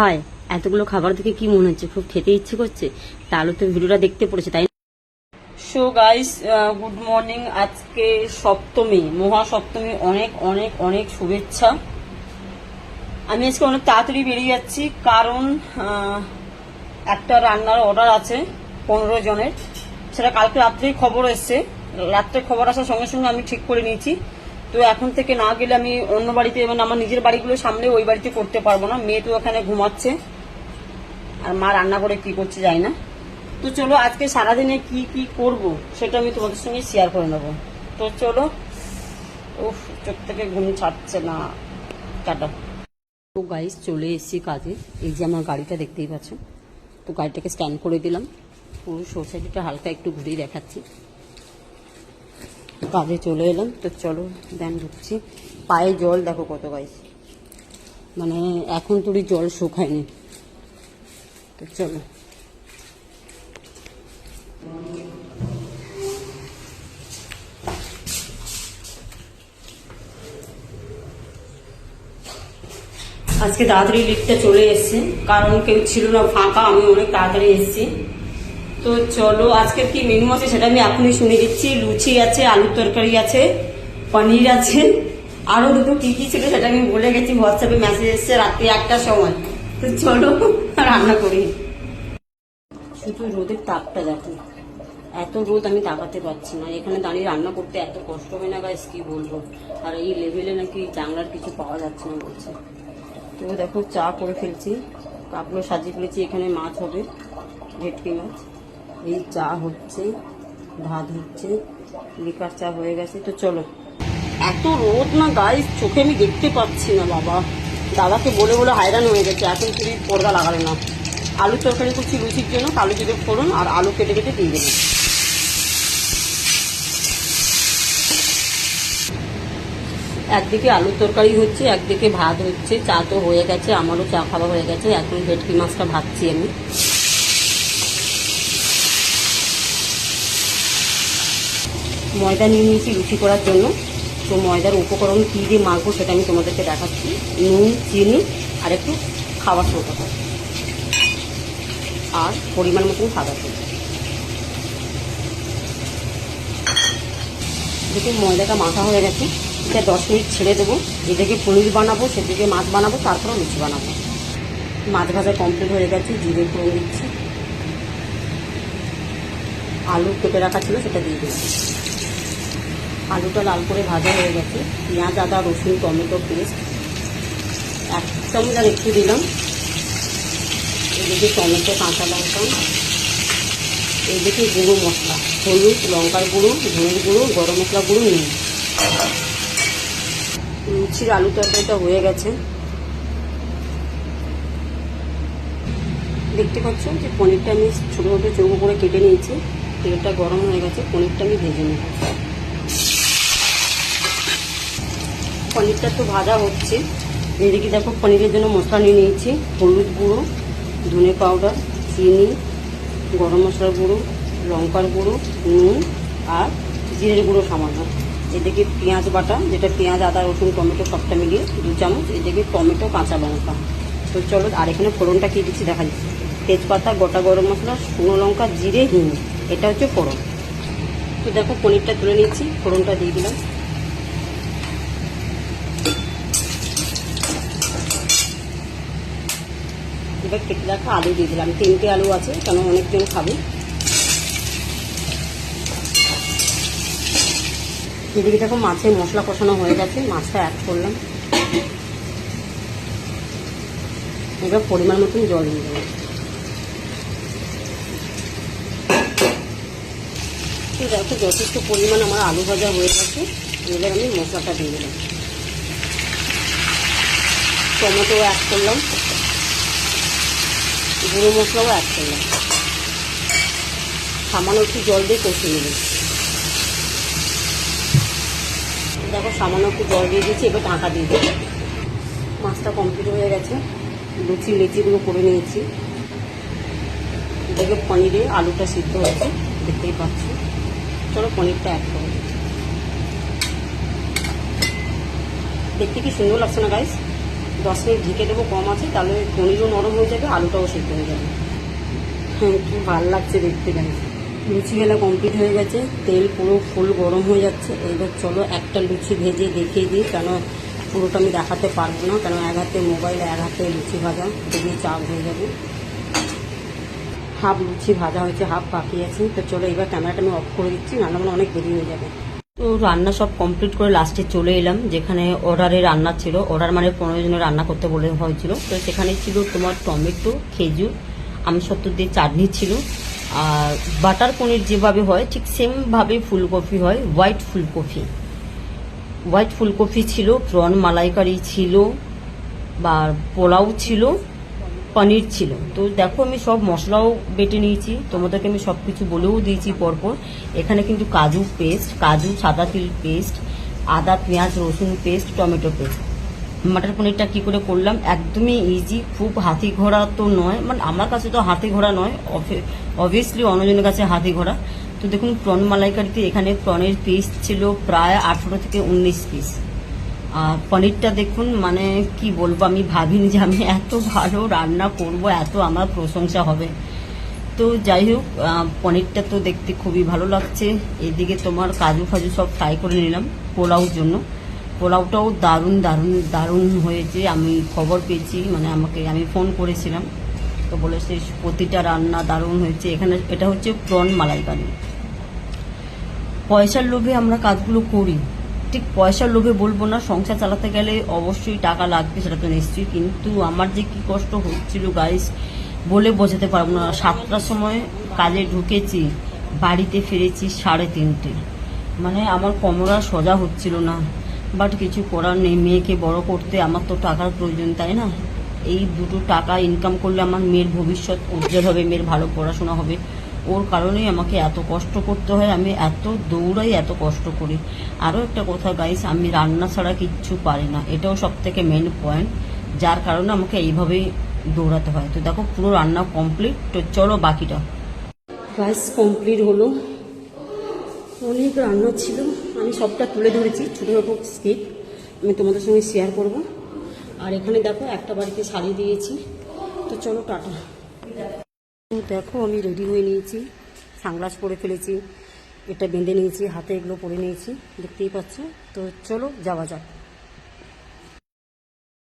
হায়। এতগুলো খাবার দেখে কি মনে হচ্ছে? খুব খেতে ইচ্ছে করছে। তাহলে তো ভিডিওটা দেখতে পড়েছে, তাই সো গাইস গুড মর্নিং আজকে সপ্তমী মহা সপ্তমী অনেক অনেক অনেক শুভেচ্ছা। আমি আজকে অনেক তাড়াতাড়ি বেরিয়ে যাচ্ছি, কারণ একটা রান্নার অর্ডার আছে পনেরো জনের। সেটা কালকে রাত্রেই খবর এসছে। রাত্রে খবর আসার সঙ্গে সঙ্গে আমি ঠিক করে নিয়েছি। তো এখন থেকে না গেলে আমি অন্য বাড়িতে মানে আমার নিজের বাড়িগুলো সামনে ওই বাড়িতে করতে পারব না। মেয়ে তো ওখানে ঘুমাচ্ছে। আর মা রান্না করে কি করছে যাই না। তো চলো আজকে সারাদিনে কি কি করব সেটা আমি তোমাদের সঙ্গে শেয়ার করে নেব। তো চলো, উফ, চোখ থেকে ঘুম ছাড়ছে না। টাটা। তো গাইস চলে এসেছি কাজে। এই যে আমার গাড়িটা দেখতেই পাচ্ছ। তো গাড়িটাকে স্ট্যান্ড করে দিলাম। পুরো সোসাইটিটা হালকা একটু ঘুরিয়ে দেখাচ্ছি। কাজে চলে এলাম, তো চলো, দেন ঢুকছি। পায়ে জল, দেখো কত গাইস মানে এখন তোরই জল শুকায়নি। তো চলো। আজকে তাড়াতাড়ি লিফটটা চলে এসছে, কারণ কেউ ছিল না ফাঁকা, আমি অনেক তাড়াতাড়ি এসেছি। তো চলো, আজকের কি মেনু আছে সেটা আমি এখনই শুনে দিচ্ছি লুচি আছে, আলুর তরকারি আছে, পনির আছে। আরও দুটো কি কি ছিল সেটা আমি বলে গেছি হোয়াটসঅ্যাপে মেসেজ এসছে রাত্রি একটার সময়। তো চলো, রান্না করি। শুধু রোদের তাপটা দেখো। এত রোদ আমি তাকাতে পারছি না। এখানে দাঁড়িয়ে রান্না করতে এত কষ্ট হয় না গাইস কি বলব? আর এই লেভেলে নাকি জানলার কিছু পাওয়া যাচ্ছে না বলছে। তো দেখো, চা করে ফেলছি। কাপগুলো সাজিয়ে ফেলেছি, এখানে মাছ হবে, ভেটকি মাছ। এই চা হচ্ছে, ভাত হচ্ছে, লিকার চা হয়ে গেছে। তো চলো। এত রোদ না গায়ে চোখে আমি দেখতে পাচ্ছি না, বাবা। দাদাকে বলে বলে হায়রান হয়ে গেছে, এখন তুমি পর্দা লাগালে না। আলু তরকারি করছি লুচির জন্য, কালো জিরে ফোড়ন আর আলু কেটে কেটে দিয়ে দেবেন একদিকে আলুর তরকারি হচ্ছে, একদিকে ভাত হচ্ছে, চা তো হয়ে গেছে, আমারও চা খাওয়া হয়ে গেছে, এখন ভেটকি মাছটা ভাবছি আমি। ময়দা নিয়ে নিয়েছি লুচি করার জন্য। তো ময়দার উপকরণ কী দিয়ে মাখবো সেটা আমি তোমাদেরকে দেখাচ্ছি। নুন, চিনি আর একটু খাবার সোটা আর পরিমাণ মতন সাদা তেল। দেখুন ময়দাটা মাখা হয়ে গেছে। এটা দশ মিনিট ছেড়ে দেবো। যেদিকে পনির বানাবো, সেদিকে মাছ বানাবো তারপরে লুচি বানাবো। মাছ ভাজা কমপ্লিট হয়ে গেছে, জিরে ফোড়ন দিচ্ছি। আলু কেটে রাখা ছিল, সেটা দিয়ে দিচ্ছি আলুটা লাল করে ভাজা হয়ে গেছে। পেঁয়াজ, আদা, রসুন, টমেটো পেস্ট। এক চামচ আর একটু দিলাম। এদিকে টমেটো, কাঁচা লঙ্কা। এদিকে গুঁড়ো মশলা। হলুদ, লঙ্কার গুঁড়ো, ধনের গুঁড়ো, গরম মশলা গুঁড়ো নিই লুচির আলু তরকারিটা হয়ে গেছে। দেখতে পাচ্ছ যে পনিরটা আমি ছোটো ছোটো চৌকো করে কেটে নিয়েছি। তেলটা গরম হয়ে গেছে, পনিরটা আমি ভেজে নেব। পনিরটা তো ভাজা হচ্ছে। এদিকে দেখো পনিরের জন্য মশলা নিয়ে নিয়েছি। হলুদ গুঁড়ো, ধনে পাউডার, চিনি, গরম মশলার গুঁড়ো, লঙ্কার গুঁড়ো, নুন আর জিরের গুঁড়ো সামান্য। এদিকে পেঁয়াজ বাটা, যেটা পেঁয়াজ, আদা, রসুন, টমেটো সবটা মিলিয়ে দু চামচ। এদিকে টমেটো, কাঁচা লঙ্কা। তো চলো আর এখানে ফোড়নটা কী দিচ্ছি দেখা যাচ্ছে তেজপাতা, গোটা গরম মশলা, শুকনো লঙ্কা, জিরে হিং এটা হচ্ছে ফোড়ন। তো দেখো পনিরটা তুলে নিচ্ছি ফোড়নটা দিয়ে দিলাম। এবার কেটে রাখা আলু দিয়ে দিলাম। তিনটে আলু আছে কেন অনেকজন খাবে। এদিকে দেখো মাছের মশলা কষানো হয়ে গেছে, মাছটা অ্যাড করলাম। এবার পরিমাণ মতন জল দিয়ে দেবো দেখো যথেষ্ট পরিমাণ আমার আলু ভাজা হয়ে গেছে, এবার আমি মশলাটা দিয়ে দিলাম। টমেটো অ্যাড করলাম। গুঁড়ো মশলাও অ্যাড করলাম। সামান্য একটু জল দিয়ে কষে নেবেন দেখো, সামান্য একটু জল দিয়ে দিয়েছি, এবার ঢাকা দিয়ে মাছটা কমপ্লিট হয়ে গেছে। লুচি, লেচিগুলো করে নিয়েছি। দেখে, পনিরে আলুটা সিদ্ধ হয়েছে, দেখতেই পাচ্ছি। চলো, পনিরটা অ্যাড করো দেখতে কি সুন্দর লাগছে না গাইস দশ মিনিট ঢেকে দেবো, কম আছে, তাহলে পনিরও নরম হয়ে যাবে, আলুটাও সেদ্ধ হয়ে যাবে। হ্যাঁ কি ভালো লাগছে দেখতে গাইস লুচি বেলা কমপ্লিট হয়ে গেছে, তেল পুরো ফুল গরম হয়ে যাচ্ছে। এবার চলো একটা লুচি ভেজে দেখিয়ে দিই, কেন পুরোটা আমি দেখাতে পারব না, কেন এক হাতে মোবাইল এক হাতে লুচি ভাজা, খুবই চাপ হয়ে যাবে। হাফ লুচি ভাজা হয়েছে, হাফ বাকি আছে। তো চলো এবার ক্যামেরাটা আমি অফ করে দিচ্ছি বান্না অনেক দেরি হয়ে যাবে। তো রান্না সব কমপ্লিট করে লাস্টে চলে এলাম, যেখানে অর্ডারে রান্না ছিল। অর্ডার মানে পনেরো জনের রান্না করতে বলে হয়েছিল। তো সেখানে ছিল তোমার টমেটো, খেজুর আমসত্ব দিয়ে চাটনি ছিল। আর বাটার পনির যেভাবে হয়, ঠিক সেমভাবে ফুলকপি হয় হোয়াইট ফুলকপি। হোয়াইট ফুলকপি ছিল প্রন মালাইকারি ছিল, বা পোলাও ছিল। পনির ছিল। তো দেখো আমি সব মশলাও বেটে নিয়েছি। তোমাদেরকে আমি সব কিছু বলেও দিয়েছি পরপর। এখানে কিন্তু কাজু পেস্ট কাজু, সাদা তিল পেস্ট আদা, পেঁয়াজ, রসুন পেস্ট টমেটো পেস্ট মাটার পনিরটা কি করে করলাম? একদমই ইজি খুব হাতি ঘোড়া তো নয়। মানে আমার কাছে তো হাতি ঘোড়া নয়। অবভিয়াসলি অন্যজনের কাছে হাতি ঘোড়া। তো দেখুন প্রন মালাইকারিতে এখানে প্রনের পিস ছিল প্রায় আঠেরো থেকে উনিশ পিস আর পনিরটা দেখুন মানে কি বলব, আমি ভাবিনি যে আমি এত ভালো রান্না করব, এত আমার প্রশংসা হবে। তো যাই হোক পনিরটা তো দেখতে খুবই ভালো লাগছে। এদিকে তোমার কাজু ফাজু সব ফ্রাই করে নিলাম পোলাওর জন্য। পোলাওটাও দারুণ দারুণ দারুণ হয়েছে। আমি খবর পেয়েছি মানে আমাকে, আমি ফোন করেছিলাম। তো বলেছে, প্রতিটা রান্না দারুণ হয়েছে। এখানে এটা হচ্ছে প্রন মালাইকারি। পয়সার লোভে আমরা কাজগুলো করি। ঠিক পয়সার লোভে বলব না, সংসার চালাতে গেলে অবশ্যই টাকা লাগবে, সেটা তো নিশ্চয়ই। কিন্তু আমার যে কি কষ্ট হচ্ছিল গাইস বলে বোঝাতে পারব না। সাতটার সময় কাজে ঢুকেছি, বাড়িতে ফিরেছি সাড়ে তিনটে। মানে আমার কোমরা সোজা হচ্ছিল না। বাট কিছু করার নেই, মেয়েকে বড় করতে আমার তো টাকার প্রয়োজন, তাই না? এই দুটো টাকা ইনকাম করলে আমার মেয়ের ভবিষ্যৎ উজ্জ্বল হবে, মেয়ের ভালো পড়াশোনা হবে। ওর কারণেই আমাকে এত কষ্ট করতে হয়, আমি এত দৌড়াই এত কষ্ট করি। আরও একটা কথা গাইস আমি রান্না ছাড়া কিচ্ছু পারি না। এটাও সব থেকে মেন পয়েন্ট যার কারণে আমাকে এইভাবেই দৌড়াতে হয়। তো দেখো, পুরো রান্না কমপ্লিট তো চলো বাকিটা। গাইস কমপ্লিট হলো। অনেক রান্না ছিল। আমি সবটা তুলে ধরেছি, ছোটো ছোটো স্কিপ আমি তোমাদের সঙ্গে শেয়ার করব। আর এখানে দেখো, একটা বাড়িতে শাড়ি দিয়েছি। তো চলো, টাটা। তো দেখো, আমি রেডি হয়ে নিয়েছি। সানগ্লাস পরে ফেলেছি। এটা বেঁধে নিয়েছি, হাতে এগুলো পরে নিয়েছি। দেখতেই পাচ্ছ? তো চলো, যাওয়া যাক।